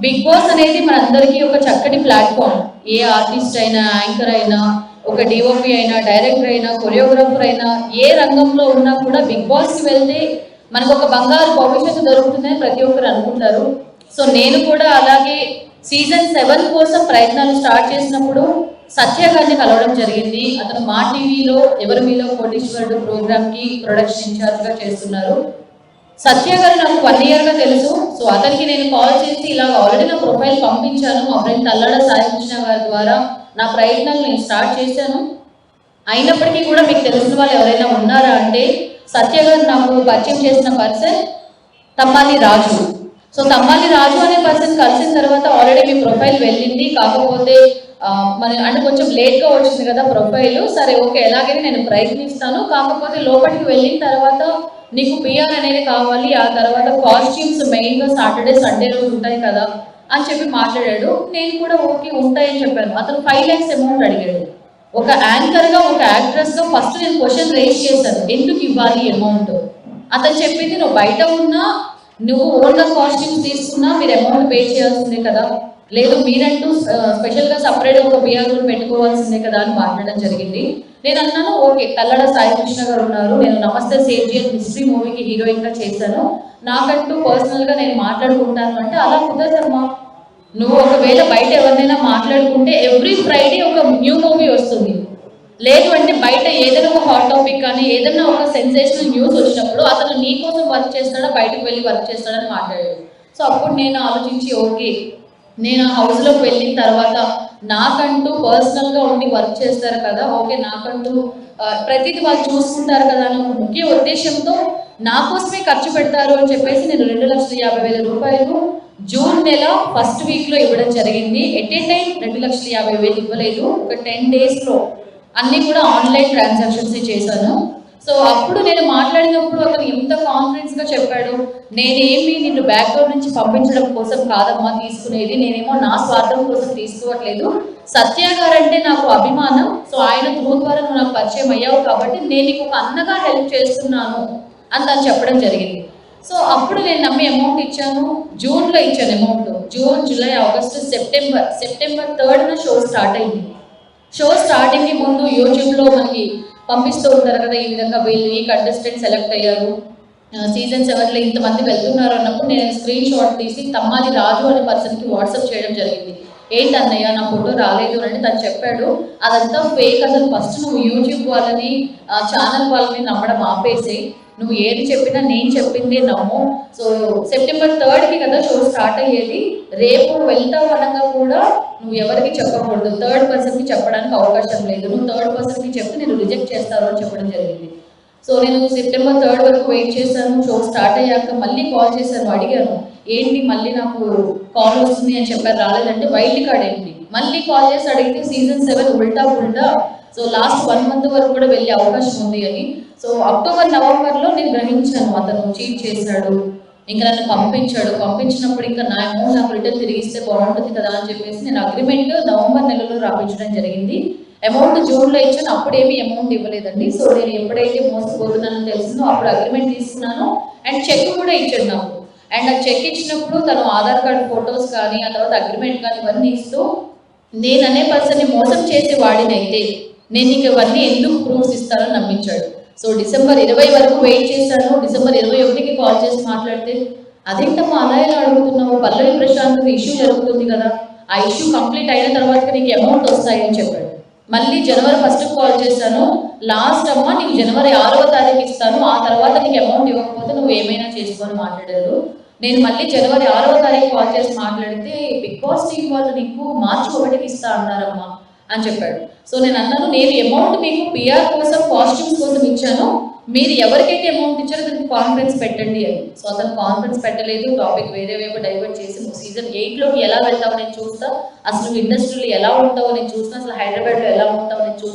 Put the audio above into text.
Big boss అనేది మనందరికీ ఒక చక్కటి ప్లాట్ఫామ్ ఏ ఆర్టిస్ట్ అయినా యాంకర్ అయినా ఒక డిఓపి అయినా డైరెక్టర్ అయినా కొరియోగ్రాఫర్ అయినా ఏ రంగంలో ఉన్నా కూడా బిగ్ బాస్కి వెళ్తే మనకు ఒక బంగారు భవిష్యత్తు దొరుకుతుందని ప్రతి ఒక్కరు అనుకుంటారు. సో నేను కూడా అలాగే సీజన్ సెవెన్ కోసం ప్రయత్నాలు స్టార్ట్ చేసినప్పుడు సత్య గారిని కలవడం జరిగింది. అతను మా టీవీలో ఎవరి మీలో కోటీశ్వరుడు ప్రోగ్రామ్కి ప్రొడక్షన్ ఇన్ఛార్జ్గా చేస్తున్నారు. సత్య గారు నాకు వన్ ఇయర్గా తెలుసు. సో అతనికి నేను కాల్ చేసి ఇలా ఆల్రెడీ నా ప్రొఫైల్ పంపించాను. మా ఫ్రెండ్ తల్లడ సాధించిన గారి ద్వారా నా ప్రయత్నాలు నేను స్టార్ట్ చేశాను. అయినప్పటికీ కూడా మీకు తెలిసిన వాళ్ళు ఎవరైనా ఉన్నారా అంటే సత్య గారు నాకు పరిచయం చేసిన పర్సన్ తమ్మాలి రాజు. సో తమ్మాలి రాజు అనే పర్సన్ కలిసిన తర్వాత ఆల్రెడీ మీ ప్రొఫైల్ వెళ్ళింది. కాకపోతే మన అంటే కొంచెం లేట్గా వచ్చింది కదా ప్రొఫైల్ సరే ఓకే ఎలాగైనా నేను ప్రయత్నిస్తాను. కాకపోతే లోపలికి వెళ్ళిన తర్వాత నీకు పిఆర్ అనేది కావాలి ఆ తర్వాత కాస్ట్యూమ్స్ మెయిన్గా సాటర్డే సండే రోజు ఉంటాయి కదా అని చెప్పి మాట్లాడాడు. నేను కూడా ఓకే ఉంటాయని చెప్పాను. అతను ఫైవ్ ల్యాక్స్ అమౌంట్ అడిగాడు. ఒక యాంకర్గా ఒక యాక్ట్రెస్గా ఫస్ట్ నేను క్వశ్చన్ రేస్ చేశాను. ఎందుకు ఇవ్వాలి అమౌంట్ అతను చెప్పింది నువ్వు బయట ఉన్నా నువ్వు ఓన్గా కాస్ట్యూమ్స్ తీసుకున్నా మీరు అమౌంట్ పే చేయాల్సిందే కదా. లేదు మీరంటూ స్పెషల్గా సపరేట్ ఒక బిఆర్ పెట్టుకోవాల్సిందే కదా అని మాట్లాడడం జరిగింది. నేను అన్నాను ఓకే కల్లడ సాయి కృష్ణ గారు ఉన్నారు. నేను నమస్తే సేఫ్జీ అండ్ హిస్టరీ మూవీకి హీరోయిన్గా చేశాను. నాకంటూ పర్సనల్గా నేను మాట్లాడుకుంటాను అంటే అలా కుదరదమ్మా. నువ్వు ఒకవేళ బయట ఎవరినైనా మాట్లాడుకుంటే ఎవ్రీ ఫ్రైడే ఒక న్యూ మూవీ వస్తుంది. లేదు అంటే బయట ఏదైనా ఒక హాట్ టాపిక్ కానీ ఏదైనా ఒక సెన్సేషనల్ న్యూస్ వచ్చినప్పుడు అతను నీ కోసం వర్క్ చేస్తాడా బయటకు వెళ్ళి వర్క్ చేస్తాడని మాట్లాడాడు. సో అప్పుడు నేను ఆలోచించి ఓకే నేను ఆ హౌస్లోకి వెళ్ళిన తర్వాత నాకంటూ పర్సనల్గా ఉండి వర్క్ చేస్తారు కదా ఓకే నాకంటూ ప్రతిదీ వాళ్ళు చూసుకుంటారు కదా అని ఒక ముఖ్య ఉద్దేశంతో నా కోసమే ఖర్చు పెడతారు అని చెప్పేసి నేను రెండు లక్షల యాభై వేల రూపాయలు జూన్ నెల ఫస్ట్ వీక్లో ఇవ్వడం జరిగింది. ఎట్ ఏ టైం రెండు లక్షల యాభై వేలు ఇవ్వలేదు. ఒక టెన్ డేస్లో అన్నీ కూడా ఆన్లైన్ ట్రాన్సాక్షన్స్ చేశాను. సో అప్పుడు నేను మాట్లాడినప్పుడు అతను ఎంత కాన్ఫిడెన్స్గా చెప్పాడు. నేనేమి నిన్ను బ్యాక్గ్రౌండ్ నుంచి పంపించడం కోసం కాదమ్మా తీసుకునేది. నేనేమో నా స్వార్థం కోసం తీసుకోవట్లేదు. సత్య గారు అంటే నాకు అభిమానం. సో ఆయన త్రూ ద్వారా నువ్వు నాకు పరిచయం అయ్యావు కాబట్టి నేను నీకు ఒక అన్నగా హెల్ప్ చేస్తున్నాను అని తను చెప్పడం జరిగింది. సో అప్పుడు నేను నమ్మి అమౌంట్ ఇచ్చాను. జూన్లో ఇచ్చాను amount June July August September September థర్డ్న show start అయింది. షో స్టార్టింగ్కి ముందు యూట్యూబ్లో మనకి పంపిస్తూ ఉంటారు కదా ఈ విధంగా వీళ్ళు ఈ కంటెస్టెంట్ సెలెక్ట్ అయ్యారు. సీజన్ సెవెన్లో ఇంతమంది వెళ్తున్నారు అన్నప్పుడు నేను స్క్రీన్ షాట్ తీసి తమ్మాది రాజు అనే పర్సన్కి వాట్సాప్ చేయడం జరిగింది. ఏంటి అన్నయ్య నా ఫోటో రాలేదు అని తను చెప్పాడు. అదంతా ఫేక్ అసలు. ఫస్ట్ నువ్వు యూట్యూబ్ వాళ్ళని ఛానల్ వాళ్ళని నమ్మడం ఆపేసి నువ్వు ఏది చెప్పినా నేను చెప్పిందే నమ్ము. సో సెప్టెంబర్ థర్డ్కి కదా షో స్టార్ట్ అయ్యేది. రేపు వెళ్తావు అనగా కూడా నువ్వు ఎవరికి చెప్పకూడదు. థర్డ్ పర్సన్కి చెప్పడానికి అవకాశం లేదు. నువ్వు థర్డ్ పర్సన్కి చెప్పి చెప్తే నేను రిజెక్ట్ చేస్తాను అని చెప్పడం జరిగింది. సో నేను సెప్టెంబర్ థర్డ్ వరకు వెయిట్ చేశాను. షో స్టార్ట్ అయ్యాక మళ్ళీ కాల్ చేశాను అడిగాను. ఏంటి మళ్ళీ నాకు కాల్ వస్తుంది అని చెప్పారు రాలేదంటే వైల్డ్ కార్డ్ ఏంటి మళ్ళీ కాల్ చేసి అడిగితే సీజన్ సెవెన్ ఉల్టా ఉల్టా సో లాస్ట్ వన్ మంత్ వరకు కూడా వెళ్ళే అవకాశం ఉంది అని. సో అక్టోబర్ నవంబర్లో నేను గ్రహించాను అతను చీట్ చేశాడు ఇంకా నన్ను పంపించాడు. పంపించినప్పుడు ఇంకా నా అమౌంట్ నాకు రిటర్న్ తిరిగిస్తే బాగుంటుంది కదా అని చెప్పేసి నేను అగ్రిమెంట్ నవంబర్ నెలలో రాపించడం జరిగింది. అమౌంట్ జూన్లో ఇచ్చాను అప్పుడు ఏమీ అమౌంట్ ఇవ్వలేదండి. సో నేను ఎప్పుడైతే మోసపోతున్నానో తెలిసిందో అప్పుడు అగ్రిమెంట్ తీసుకున్నాను. అండ్ చెక్ కూడా ఇచ్చాడు నాకు. అండ్ ఆ చెక్ ఇచ్చినప్పుడు తను ఆధార్ కార్డ్ ఫొటోస్ కానీ ఆ తర్వాత అగ్రిమెంట్ కానీ ఇవన్నీ ఇస్తూ నేను అనే పర్సన్ని మోసం చేసే వాడినైతే నేను నీకు ఇవన్నీ ఎందుకు ప్రూఫ్స్ ఇస్తానని నమ్మించాడు. సో డిసెంబర్ ఇరవై వరకు వెయిట్ చేశాను. డిసెంబర్ ఇరవై ఒకటికి కాల్ చేసి మాట్లాడితే అదేంటమ్మా అలా ఎలా అడుగుతున్నావు? పల్లవి ప్రశాంత్ ఇష్యూ జరుగుతుంది కదా. ఆ ఇష్యూ కంప్లీట్ అయిన తర్వాత నీకు అమౌంట్ వస్తాయని చెప్పాడు. మళ్ళీ జనవరి ఫస్ట్ కాల్ చేశాను. లాస్ట్ అమ్మ నీకు జనవరి ఆరవ తారీఖు ఇస్తాను. ఆ తర్వాత నీకు అమౌంట్ ఇవ్వకపోతే నువ్వు ఏమైనా చేసుకొని మాట్లాడారు. నేను మళ్ళీ జనవరి ఆరవ తారీఖు కాల్ చేసి మాట్లాడితే బిగ్ బాస్ టీం వాళ్ళు నీకు మార్చి ఒకటికి ఇస్తా అన్నారమ్మా అని చెప్పాడు. సో నేను అన్నాను నేను అమౌంట్ మీకు పిఆర్ కోసం కాస్ట్యూమ్స్ కోసం ఇచ్చాను. మీరు ఎవరికైతే అమౌంట్ ఇచ్చారో దానికి కాన్ఫరెన్స్ పెట్టండి అని. సో అతను కాన్ఫరెన్స్ పెట్టలేదు టాపిక్ వేరే వైపు డైవర్ట్ చేసి నువ్వు సీజన్ ఎయిట్లోకి ఎలా వెళ్తావు నేను చూస్తా? అసలు ఇండస్ట్రీలో ఎలా ఉంటావు నేను చూస్తా? అసలు హైదరాబాద్లో ఎలా ఉంటావు నేను చూస్తా?